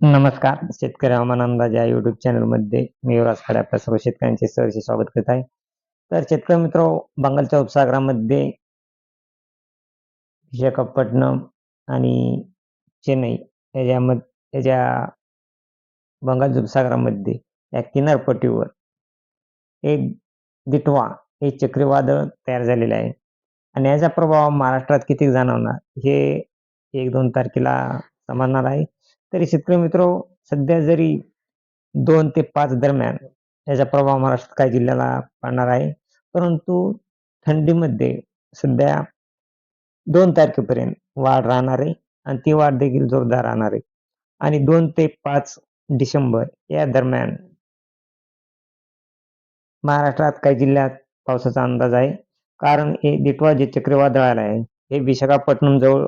नमस्कार. शेतकरी हवामान अंदाज या युट्यूब चॅनलमध्ये मी युवराज खडे आपल्या सर्व शेतकऱ्यांचे सहर्ष स्वागत करत आहे. तर शेतकरी मित्र बंगालच्या उपसागरामध्ये विशाखापट्टणम आणि चेन्नई याच्यामध्ये याच्या बंगालच्या उपसागरामध्ये या किनारपट्टीवर एक दिटवा हे चक्रीवादळ तयार झालेले आहे. आणि याचा प्रभाव महाराष्ट्रात किती जाणवणार हे एक दोन तारखेला समजणार आहे. तरी शेतकरी मित्र सध्या जरी दोन ते पाच दरम्यान याचा प्रभाव महाराष्ट्रात काही जिल्ह्याला पडणार आहे परंतु थंडीमध्ये सध्या दोन तारखेपर्यंत वाढ राहणार आहे आणि ती वाढ देखील जोरदार राहणार आहे. आणि दोन ते पाच डिसेंबर या दरम्यान महाराष्ट्रात काही जिल्ह्यात पावसाचा अंदाज आहे. कारण हे दिटवा जे चक्रीवादळ आलं आहे हे विशाखापट्टणम जवळ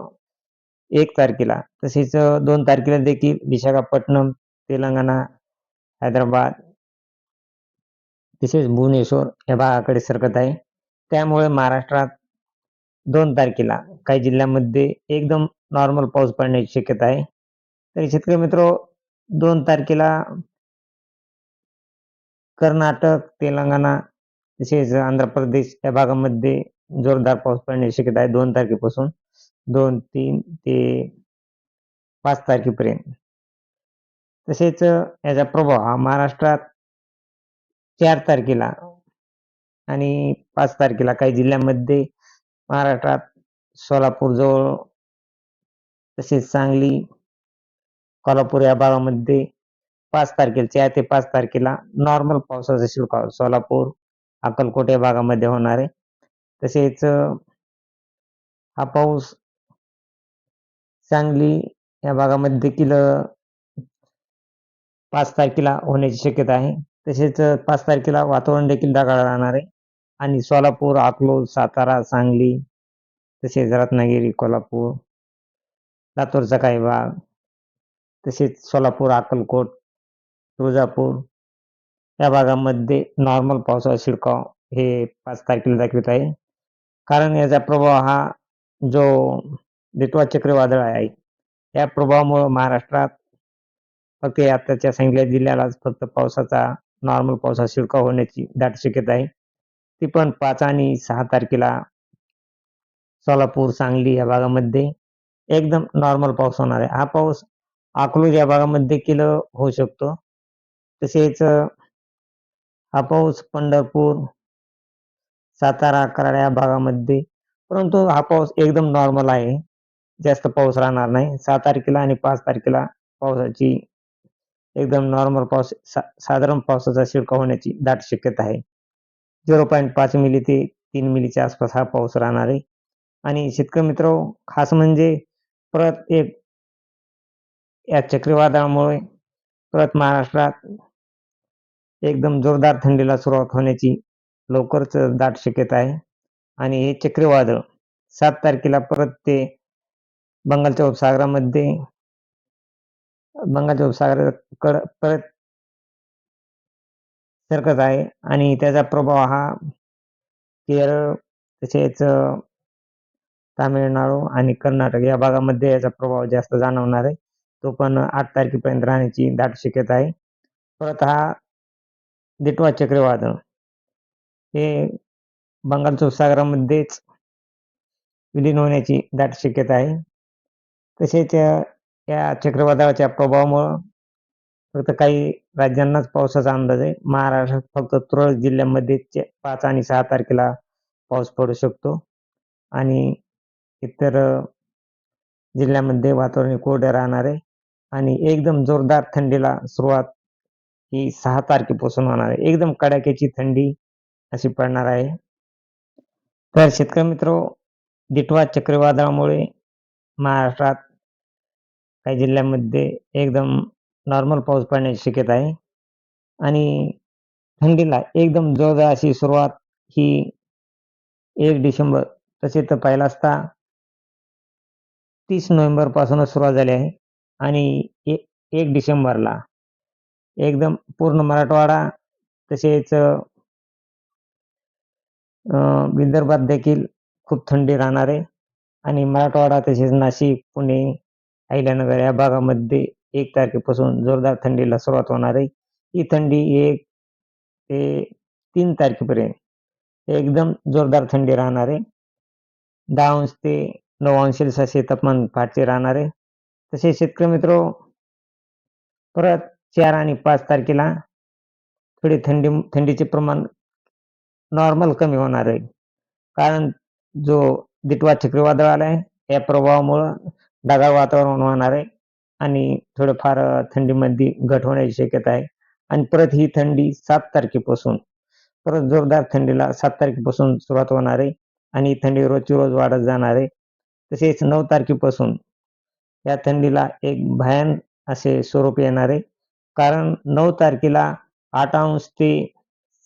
एक तारखेला. तसेच दोन तारखेला देखील विशाखापट्टणम तेलंगणा हैदराबाद तसेच भुवनेश्वर या भागाकडे सरकत आहे. त्यामुळे महाराष्ट्रात दोन तारखेला काही जिल्ह्यामध्ये एकदम नॉर्मल पाऊस पडण्याची शक्यता आहे. तरी शेतकरी मित्र दोन तारखेला कर्नाटक तेलंगणा तसेच आंध्र प्रदेश या भागामध्ये जोरदार पाऊस पडण्याची शक्यता आहे दोन तारखेपासून. दोन तीन ते पाच तारखेपर्यंत. तसेच याचा प्रभाव हा महाराष्ट्रात चार तारखेला आणि पाच तारखेला काही जिल्ह्यामध्ये महाराष्ट्रात सोलापूरजवळ तसेच सांगली कोल्हापूर या भागामध्ये पाच तारखेला चार ते पाच तारखेला नॉर्मल पावसाचा शिरकाव सोलापूर अक्कलकोट या भागामध्ये होणार आहे. तसेच हा पाऊस सांगली या भागामध्ये देखील पाच तारखेला होण्याची शक्यता आहे. तसेच पाच तारखेला वातावरण देखील ढगाळ राहणार आहे. आणि सोलापूर अकलोज सातारा सांगली तसेच रत्नागिरी कोल्हापूर लातूरचा काही भाग तसेच सोलापूर अक्कलकोट तुळजापूर या भागामध्ये नॉर्मल पावसाचा शिडकाव हे पाच तारखेला दाखवित आहे. कारण याचा प्रभाव हा जो दिटवा चक्रवादळ आहे. या प्रभावामुळे महाराष्ट्रात फक्त आताच्या सांगितलेल्या जिल्ह्यालाच फक्त पावसाचा नॉर्मल पावसाचा शिडकाव होण्याची दाट शक्यता आहे. ती पण पाच आणि सहा तारखेला सोलापूर सांगली या भागामध्ये एकदम नॉर्मल पाऊस होणार आहे. हा पाऊस अकलूज या भागामध्ये केलं होऊ शकतो. तसेच हा पाऊस पंढरपूर सातारा कराड या भागामध्ये परंतु हा पाऊस एकदम नॉर्मल आहे. जास्त पाऊस राहणार नाही. सहा तारखेला आणि पाच तारखेला पावसाची एकदम नॉर्मल पाऊस सा साधारण पावसाचा शिडकाव होण्याची दाट शक्यता आहे. झिरो पॉईंट पाच मिली ते तीन मिलीच्या आसपास हा पाऊस राहणार आहे. आणि शेतकरी मित्र खास म्हणजे परत एक या चक्रीवादळामुळे परत महाराष्ट्रात एकदम जोरदार थंडीला सुरुवात होण्याची लवकरच दाट शक्यता आहे. आणि हे चक्रीवादळ सात तारखेला परत ते बंगालच्या उपसागरामध्ये बंगालच्या उपसागराकड परत सरकत आहे आणि त्याचा प्रभाव हा केरळ तसेच तामिळनाडू आणि कर्नाटक या भागामध्ये याचा प्रभाव जास्त जाणवणार आहे. तो पण आठ तारखेपर्यंत राहण्याची दाट शक्यता आहे. परत हा दिटवा चक्रीवादळ हे बंगालच्या उपसागरामध्येच विलीन होण्याची दाट शक्यता आहे. तसेच या चक्रवादळाच्या प्रभावामुळं फक्त काही राज्यांनाच पावसाचा अंदाज आहे. महाराष्ट्रात फक्त तुरळक जिल्ह्यांमध्ये पाच आणि सहा तारखेला पाऊस पडू शकतो. आणि इतर जिल्ह्यामध्ये वातावरण कोरडे राहणार आहे. आणि एकदम जोरदार थंडीला सुरुवात ही सहा तारखेपासून होणार आहे. एकदम कडाक्याची थंडी अशी पडणार आहे. तर शेतकरी मित्र दिटवा चक्रीवादळामुळे महाराष्ट्रात काही जिल्ह्यांमध्ये एकदम नॉर्मल पाऊस पडण्याची शक्यता आहे. आणि थंडीला एकदम जोरदार अशी सुरुवात ही एक डिसेंबर तसे तर पाहिला असता तीस नोव्हेंबरपासूनच सुरुवात झाली आहे. आणि ए एक डिसेंबरला एकदम पूर्ण मराठवाडा तसेच विदर्भात देखील खूप थंडी राहणार आहे. आणि मराठवाडा तसेच नाशिक पुणे अहिल्यानगर या भागामध्ये एक तारखेपासून जोरदार थंडीला सुरुवात होणार आहे. ही थंडी एक ते तीन तारखेपर्यंत एकदम जोरदार थंडी राहणार आहे. दहा अंश ते नऊ अंश सेल्सिअस असे तापमान पहाटे राहणार आहे. तसे शेतकरी मित्र परत चार आणि पाच तारखेला थोडी थंडी थंडीचे प्रमाण नॉर्मल कमी होणार आहे. कारण जो दिटवा चक्रीवादळ आला आहे या प्रभावामुळं ढगाळ वातावरण होणार आहे आणि थोडंफार थंडीमध्ये घट होण्याची शक्यता आहे. आणि परत ही थंडी सात तारखेपासून परत जोरदार थंडीला सात तारखेपासून सुरुवात होणार आहे आणि थंडी रोजची रोज वाढत जाणार आहे. तसेच नऊ तारखेपासून या थंडीला एक भयान असे स्वरूप येणार आहे. कारण नऊ तारखेला आठ अंश ते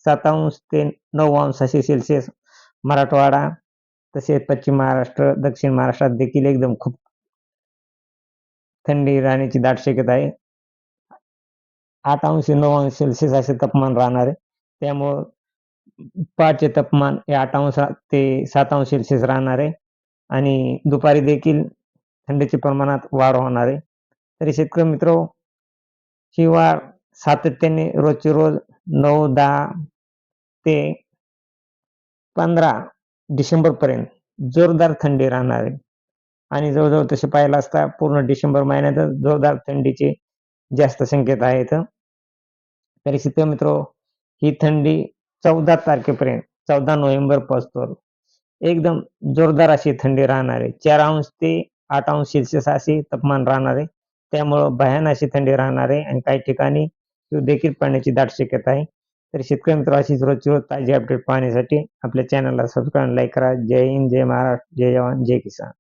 सात अंश ते नऊ अंश असे सेल्सिअस मराठवाडा तसेच पश्चिम महाराष्ट्र दक्षिण महाराष्ट्रात देखील एकदम खूप थंडी राहण्याची दाट शक्यता आहे. आठ अंश नऊ अंश सेल्सिअस असे तापमान राहणार आहे. त्यामुळं पहाटे तापमान हे आठ अंश ते सात अंश सेल्सिअस राहणार आहे. आणि दुपारी देखील थंडीच्या प्रमाणात वाढ होणार आहे. तरी शेतकरी मित्र ही वाढ सातत्याने रोजची रोज नऊ दहा ते पंधरा डिसेंबरपर्यंत जोरदार थंडी राहणार आहे. आणि जवळजवळ तसे पाहिलं असता पूर्ण डिसेंबर महिन्यातच जोरदार थंडीचे जास्त संकेत आहेत तरी मित्र ही थंडी चौदा तारखेपर्यंत चौदा नोव्हेंबरपासून एकदम जोरदार अशी थंडी राहणार आहे. चार अंश ते आठ अंश सेल्सिअस असे तापमान राहणार आहे. त्यामुळं भयान अशी थंडी राहणार आहे आणि काही ठिकाणी देखील पडण्याची दाट शक्यता आहे. तर शेतकरी मित्र अशीच रोजची रोज ताजी अपडेट पाहण्यासाठी आपल्या चॅनलला सबस्क्राईब लाईक करा. जय हिंद जय महाराष्ट्र जय जवान जय किसान.